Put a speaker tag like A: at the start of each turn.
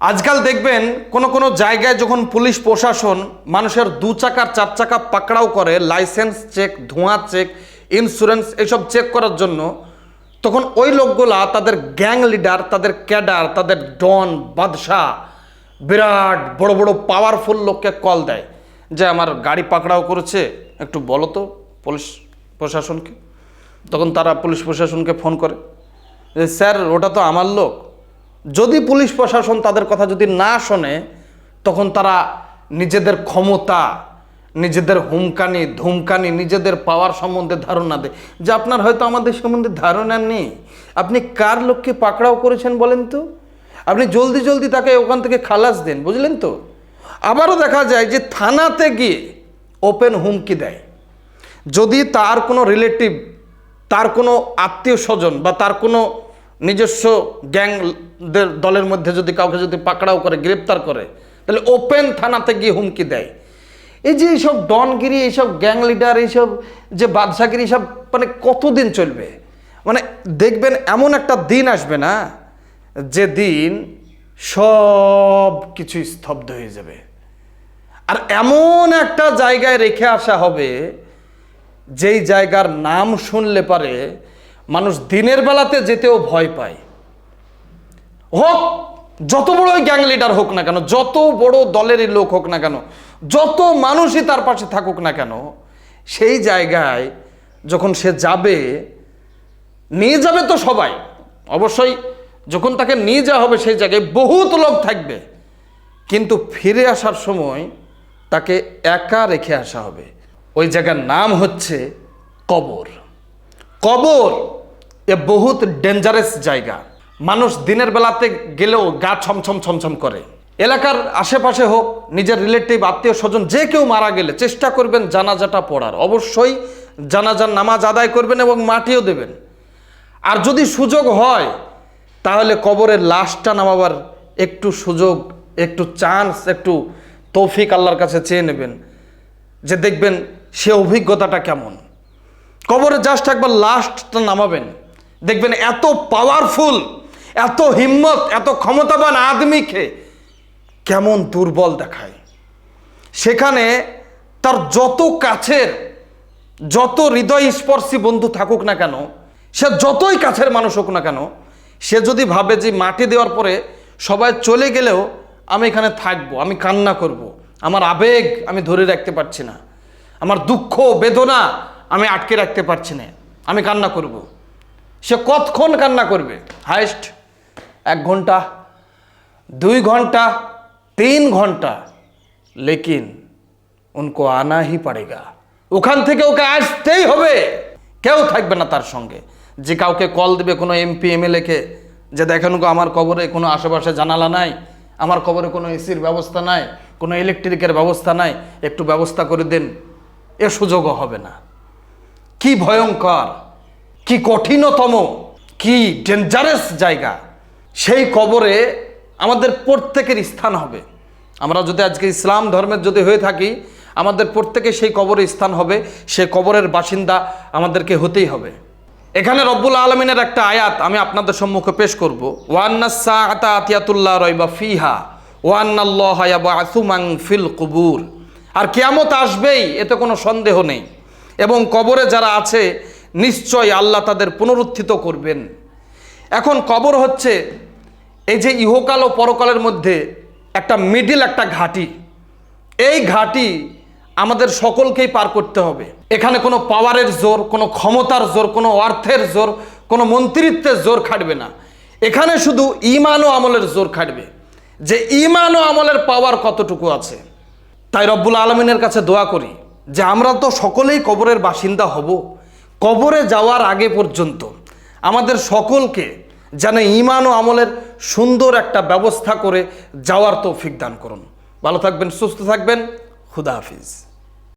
A: আজকাল দেখবেন কোন কোন জায়গায় যখন পুলিশ প্রশাসন মানুষের দু চাকার, চার চাকা পাকড়াও করে, লাইসেন্স চেক, ধোঁয়া চেক ইন্স্যুরেন্স এইসব চেক করার জন্য, তখন ওই লোকগুলা তাদের গ্যাং লিডার তাদের ক্যাডার তাদের ডন বাদশাহ বিরাট বড় বড় পাওয়ারফুল লোককে কল দেয় যে, আমার গাড়ি পাকড়াও করেছে, একটু বলো তো পুলিশ প্রশাসনকে। তখন তারা পুলিশ প্রশাসনকে ফোন করে যে, স্যার, ওটা তো আমার লোক। যদি পুলিশ প্রশাসন তাদের কথা যদি না শোনে, তখন তারা নিজেদের ক্ষমতা, নিজেদের হুমকানি, ধুমকানি, নিজেদের পাওয়ার সম্বন্ধে ধারণা দেয়। যে আপনার হয়তো আমাদের সম্বন্ধে ধারণা নেই। আপনি কার লোককে পাকড়াও করেছেন বলেন তো? আপনি জলদি জলদি তাকে ওখান থেকে খালাস দেন, বুঝলেন তো? আবারও দেখা যায় যে থানাতে গিয়ে ওপেন হুমকি দেয়। যদি তার কোনো রিলেটিভ, তার কোনো আত্মীয় স্বজন বা তার কোনো নিজস্ব গ্যাংদের দলের মধ্যে যদি কাউকে যদি পাকড়াও করে, গ্রেপ্তার করে, তাহলে ওপেন থানাতে গিয়ে হুমকি দেয়। এই যে এইসব ডনগিরি, এইসব গ্যাং লিডার, এইসব যে বাদশাগিরি এইসব মানে কতদিন চলবে? মানে দেখবেন এমন একটা দিন আসবে না যে দিন সব কিছু স্তব্ধ হয়ে যাবে। আর এমন একটা জায়গায় রেখে আসা হবে, যেই জায়গার নাম শুনলে পারে মানুষ দিনের বেলাতে যেতেও ভয় পায়। হোক, যত বড়ই গ্যাং লিডার হোক না কেন, যত বড় দলেরই লোক হোক না কেন, যত মানুষই তার পাশে থাকুক না কেন, সেই জায়গায় যখন সে যাবে, নিয়ে যাবে তো সবাই। অবশ্যই যখন তাকে নিয়ে যাওয়া হবে সেই জায়গায় বহুত লোক থাকবে। কিন্তু ফিরে আসার সময় তাকে একা রেখে আসা হবে। ওই জায়গার নাম হচ্ছে কবর। কবর এ বহুত ডেঞ্জারাস জায়গা। মানুষ দিনের বেলাতে গেলেও গা ছমছম ছমছম করে। এলাকার আশেপাশে হোক, নিজের রিলেটিভ আত্মীয় স্বজন, যে কেউ মারা গেলে চেষ্টা করবেন জানাজাটা পড়ার। অবশ্যই জানাজার নামাজ আদায় করবেন এবং মাটিও দেবেন। আর যদি সুযোগ হয়, তাহলে কবরের লাশটা নামাবার একটু সুযোগ, একটু চান্স একটু তৌফিক আল্লাহর কাছে চেয়ে নেবেন। যে দেখবেন সে অভিজ্ঞতাটা কেমন। কবরে জাস্ট একবার লাস্টটা নামাবেন। দেখবেন এত পাওয়ারফুল এত হিম্মত, এত ক্ষমতাবান আদমিকে কেমন দুর্বল দেখায় সেখানে তার যত কাছের, যত হৃদয় স্পর্শী বন্ধু থাকুক না কেন, সে যতই কাছের মানুষ হোক না কেন, সে যদি ভাবে যে মাটি দেওয়ার পরে সবাই চলে গেলেও আমি এখানে থাকব, আমি কান্না করব। আমার আবেগ আমি ধরে রাখতে পারছি না, আমার দুঃখ, বেদনা আমি আটকে রাখতে পারছি না, আমি কান্না করব। সে কতক্ষণ কান্না করবে? হাইস্ট এক ঘণ্টা, দুই ঘণ্টা, তিন ঘণ্টা। লেকিন উনকো আনা হি পড়েগা ওখান থেকে ওকে আসতেই হবে। কেউ থাকবে না তার সঙ্গে। যে কাউকে কল দেবে কোনো এমপি এমএলএকে যে দেখেন আমার কবরে কোনো আশেপাশে জানালা নাই, আমার কবরে কোনো এসির ব্যবস্থা নাই, কোনো ইলেকট্রিকের ব্যবস্থা নাই, একটু ব্যবস্থা করে দেন, এ সুযোগও হবে না। কি ভয়ঙ্কর! কি কঠিনতম, কি ডেঞ্জারাস জায়গা, সেই কবরে আমাদের প্রত্যেকের স্থান হবে। আমরা যদি আজকে ইসলাম ধর্মের যদি হয়ে থাকি, আমাদের প্রত্যেকে সেই কবরে স্থান হবে সেই কবরের বাসিন্দা আমাদেরকে হতেই হবে। এখানে রব্বুল আলমিনের একটা আয়াত আমি আপনাদের সম্মুখে পেশ করব। ওয়ান্নাসা আতা আতিয়াতুল্লাহ ফিহা ফিল কুবুর। আর কেয়ামত আসবেই, এতে কোনো সন্দেহ নেই। এবং কবরে যারা আছে নিশ্চয় আল্লাহ তাদের পুনরুত্থিত করবেন। এখন কবর হচ্ছে এই যে ইহকাল ও পরকালের মধ্যে একটা মিডিল একটা ঘাটি। এই ঘাটি আমাদের সকলকেই পার করতে হবে। এখানে কোনো পাওয়ারের জোর, কোনো ক্ষমতার জোর, কোনো অর্থের জোর, কোনো মন্ত্রিত্বের জোর খাটবে না। এখানে শুধু ইমান ও আমলের জোর খাটবে। যে ইমান ও আমলের পাওয়ার কতটুকু আছে? তাই রব্বুল আলমিনের কাছে দোয়া করি যে আমরা তো সকলেই কবরের বাসিন্দা হব। কবরে যাওয়ার আগে পর্যন্ত আমাদের সকলকে যেন ইমান ও আমলের সুন্দর একটা ব্যবস্থা করে যাওয়ার তৌফিক দান করুন। ভালো থাকবেন, সুস্থ থাকবেন, খুদা হাফিজ।